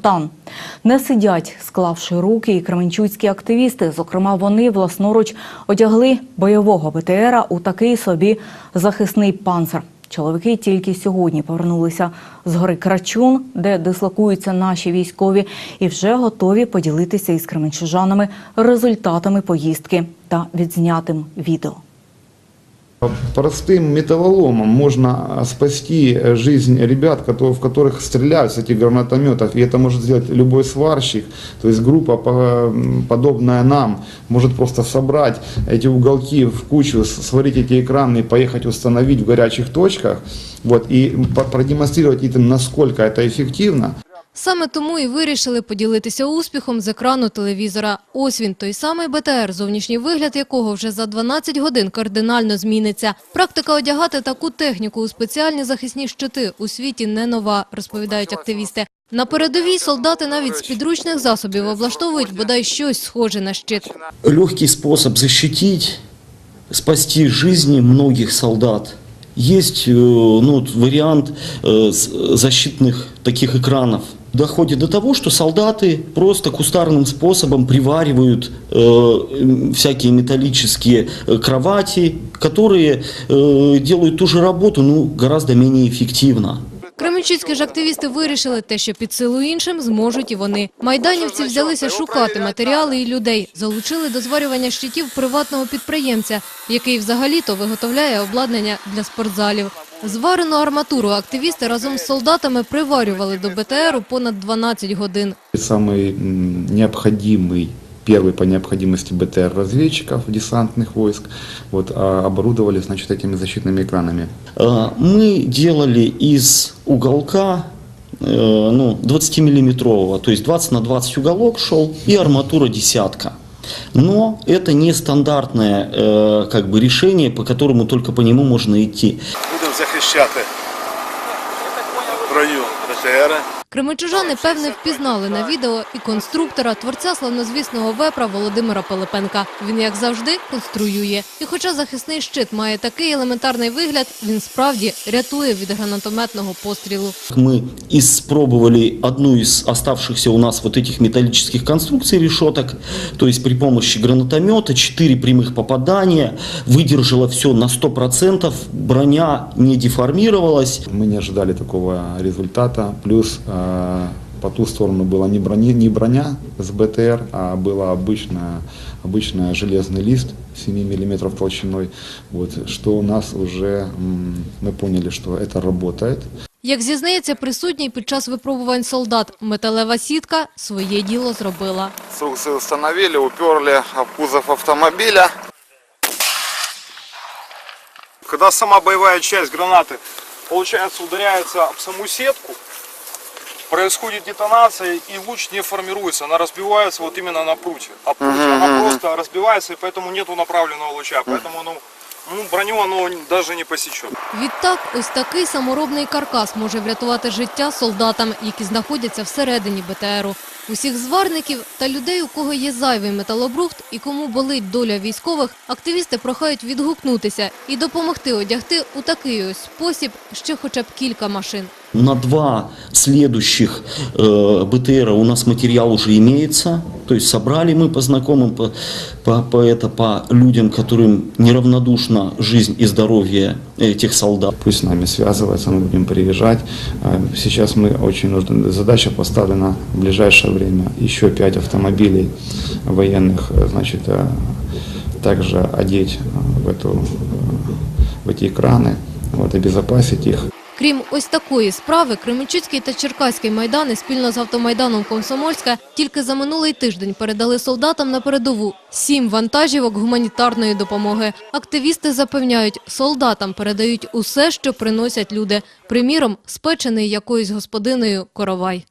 каптан. Не сидять, склавши руки, і кременчуцькі активісти. Зокрема, вони власноруч одягли бойового БТРа у такий собі захисний панцир. Чоловіки тільки сьогодні повернулися з гори Крачун, де дислокуються наші військові, і вже готові поділитися із кременчужанами результатами поїздки та відзнятим відео. Простым металлоломом можно спасти жизнь ребят, в которых стреляют с этих гранатометов. И это может сделать любой сварщик. То есть группа, по- подобная нам, может просто собрать эти уголки в кучу, сварить эти экраны, поехать установить в горячих точках вот, и продемонстрировать насколько это эффективно. Саме тому і вирішили поділитися успіхом з екрану телевізора. Ось він, той самий БТР, зовнішній вигляд якого вже за 12 годин кардинально зміниться. Практика одягати таку техніку у спеціальні захисні щити у світі не нова, розповідають активісти. На передовій солдати навіть з підручних засобів облаштовують бодай щось схоже на щит. легкий способ защитить, спасти жизни многих солдат. Есть э, ну, вот вариант э, с- защитных таких экранов. Доходит до того, что солдаты просто кустарным способом приваривают э, м, всякие металлические э, кровати, которые э, делают ту же работу, ну, гораздо менее эффективно. Кременчуцькі ж активісти вирішили те, що під силу іншим зможуть і вони. Майданівці взялися шукати матеріали і людей. Залучили до зварювання щитів приватного підприємця, який взагалі-то виготовляє обладнання для спортзалів. Зварену арматуру активісти разом з солдатами приварювали до БТРу понад 12 годин. Самый м, необходимый, первый по необходимости БТР разведчиков десантных войск, вот, а оборудовали значит, этими защитными экранами. Э, Мы делали из уголка э, ну, 20-миллиметрового, то есть 20 на 20 уголок шел и арматура десятка. Но это не стандартное э, как бы решение, по которому только по нему можно идти. Захищати район БТР. Кременчужани, певне, впізнали на відео і конструктора, творця славнозвісного вепра Володимира Пилипенка. Він, як завжди, конструює. І хоча захисний щит має такий елементарний вигляд, він справді рятує від гранатометного пострілу. Мы испробовали одну из оставшихся у нас вот этих металлических конструкций решеток, то есть при помощи гранатомета, 4 прямых попадания, выдержала все на 100%, броня не деформировалась, Мы не ожидали такого результата. Плюс э, по ту сторону была не броня, не броня с БТР, а была обычная, обычная железный лист 7 мм толщиной. Вот, что у нас уже, м, мы поняли, что это работает. Як зізнається присутній під час випробувань солдат, металева сітка своє діло зробила. Инструкции установили, уперли об кузов автомобиля. Когда сама боевая часть гранаты, получается, ударяется об саму сетку, происходит детонация, и луч не формируется, она разбивается вот именно на прутье. А прутье, она просто разбивается, и поэтому нету направленного луча, поэтому ну, ну, броню оно даже не посечет. Відтак, ось такий саморобний каркас може врятувати життя солдатам, які знаходяться всередині БТРу. Усіх зварників та людей, у кого є зайвий металобрухт і кому болить доля військових, активісти прохають відгукнутися і допомогти одягти у такий ось спосіб ще хоча б кілька машин. На два следующих э, БТРа у нас материал уже имеется. То есть собрали мы по знакомым, по, по, по, это, по людям, которым неравнодушна жизнь и здоровье этих солдат. Пусть с нами связывается, мы будем приезжать. Э, Сейчас мы очень нужны, задача поставлена в ближайшее время. Еще пять автомобилей военных, э, значит, э, также одеть э, в, эту, в эти экраны, вот, обезопасить их. Крім ось такої справи, Кременчуцький та Черкаський майдани спільно з автомайданом Комсомольська тільки за минулий тиждень передали солдатам на передову сім вантажівок гуманітарної допомоги. Активісти запевняють, солдатам передають усе, що приносять люди. Приміром, спечений якоюсь господиною коровай.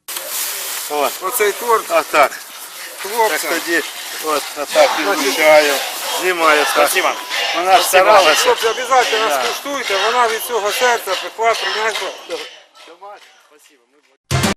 Вот. Оцей торт, а так. Хлопцям. Так тоді, от, а так підключаю. Знімаю. Спасибо. Вона ж старалася. Хлопці, обов'язково розкуштуйте, вона від цього серця пекла, принесла.